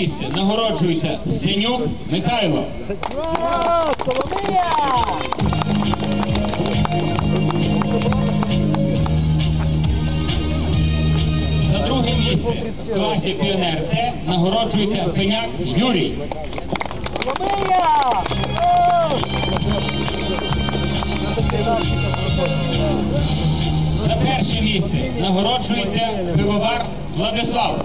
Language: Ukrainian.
місце нагороджується Синюк Михайло. За друге місце в класі піонер С нагороджується Феняк Юрій. За перше місце нагороджується пивовар Владислав.